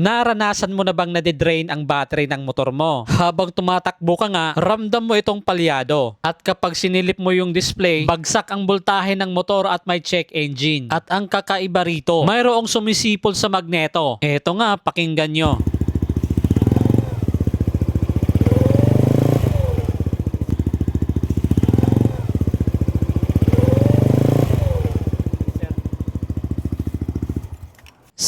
Naranasan mo na bang nadidrain ang battery ng motor mo? Habang tumatakbo ka nga, ramdam mo itong palyado. At kapag sinilip mo yung display, bagsak ang voltahe ng motor at may check engine. At ang kakaiba rito, mayroong sumisipol sa magneto. Eto nga, pakinggan nyo.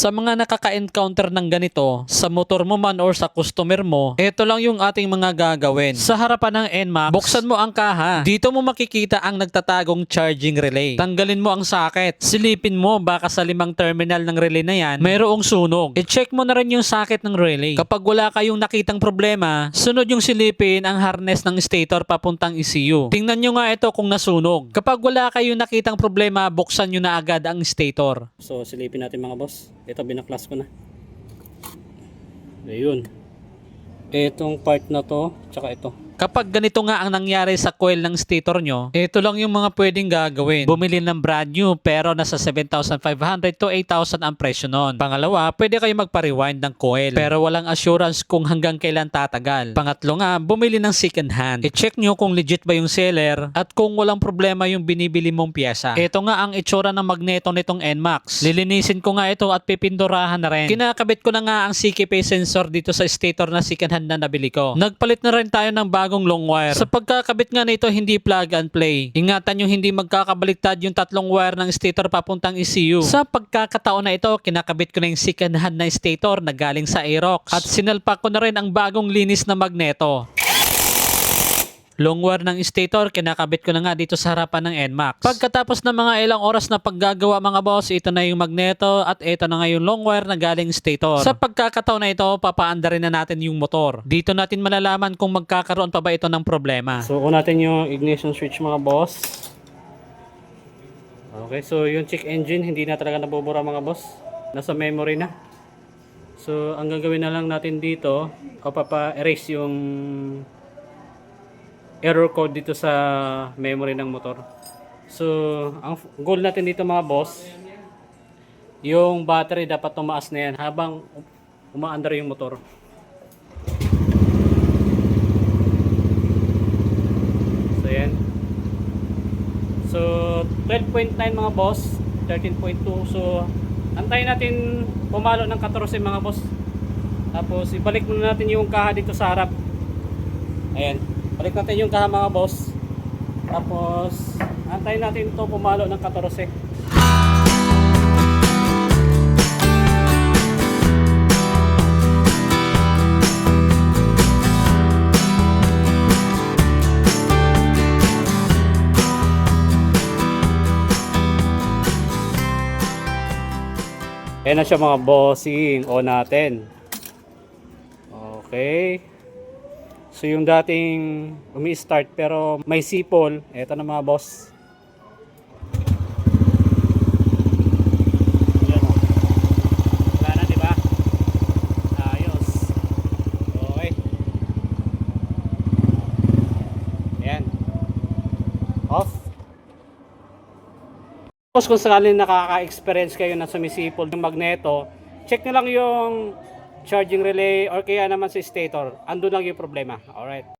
Sa mga nakaka-encounter ng ganito, sa motor mo man or sa customer mo, ito lang yung ating mga gagawin. Sa harapan ng NMAX, buksan mo ang kaha. Dito mo makikita ang nagtatagong charging relay. Tanggalin mo ang socket. Silipin mo baka sa limang terminal ng relay na yan, mayroong sunog. I-check mo na rin yung socket ng relay. Kapag wala kayong nakitang problema, sunod yung silipin ang harness ng stator papuntang ECU. Tingnan nyo nga ito kung nasunog. Kapag wala kayong nakitang problema, buksan nyo na agad ang stator. So silipin natin mga boss. Ito binaklas ko na. Ayun. Etong part na to, tsaka ito. Kapag ganito nga ang nangyari sa coil ng stator nyo, ito lang yung mga pwedeng gagawin. Bumili ng brand new pero nasa 7,500 to 8,000 ang presyo nun. Pangalawa, pwede kayo magpa-rewind ng coil pero walang assurance kung hanggang kailan tatagal. Pangatlo nga, bumili ng second hand. I-check nyo kung legit ba yung seller at kung walang problema yung binibili mong pyesa. Ito nga ang itsura ng magneto nitong NMAX. Lilinisin ko nga ito at pipindurahan na rin. Kinakabit ko na nga ang CKP sensor dito sa stator na second hand na nabili ko. Nagpalit na rin tayo ng bagong long wire. Sa pagkakabit nga nito, hindi plug and play. Ingatan nyo hindi magkakabaliktad yung tatlong wire ng stator papuntang ECU. Sa pagkakataon na ito, kinakabit ko na yung second hand na stator na galing sa Aerox. At sinalpak ko na rin ang bagong linis na magneto. Long wire ng stator, kinakabit ko na nga dito sa harapan ng NMAX. Pagkatapos ng mga ilang oras na paggagawa mga boss, ito na yung magneto at ito na nga yung long wire na galing stator. Sa pagkakataon na ito, papaanda rin na natin yung motor. Dito natin malalaman kung magkakaroon pa ba ito ng problema. So kunin natin yung ignition switch mga boss. Okay, so yung check engine hindi na talaga nabubura mga boss. Nasa memory na. So ang gagawin na lang natin dito, o papa-erase yung error code dito sa memory ng motor. So, ang goal natin dito mga boss, yung battery dapat tumaas na yan habang umaandar yung motor. So, yan. So, 12.9 mga boss, 13.2. So, antayin natin pumalo ng 14 mga boss. Tapos, ibalik muna natin yung kaha dito sa harap. Ayan. Balik natin yung kaha mga boss. Tapos, antayin natin ito pumalo ng 14. Ayan na siya mga bossing. O natin. Okay. So yung dating umi-start pero may sipol, eto na mga boss. Yan. Wala na, di ba? Ayos. Okay. Ayan. Off. Tapos kung sakaling nakaka-experience kayo na sumisipol yung magneto, check nyo lang yung charging relay or kaya naman sa stator. Ando lang yung problema. Alright.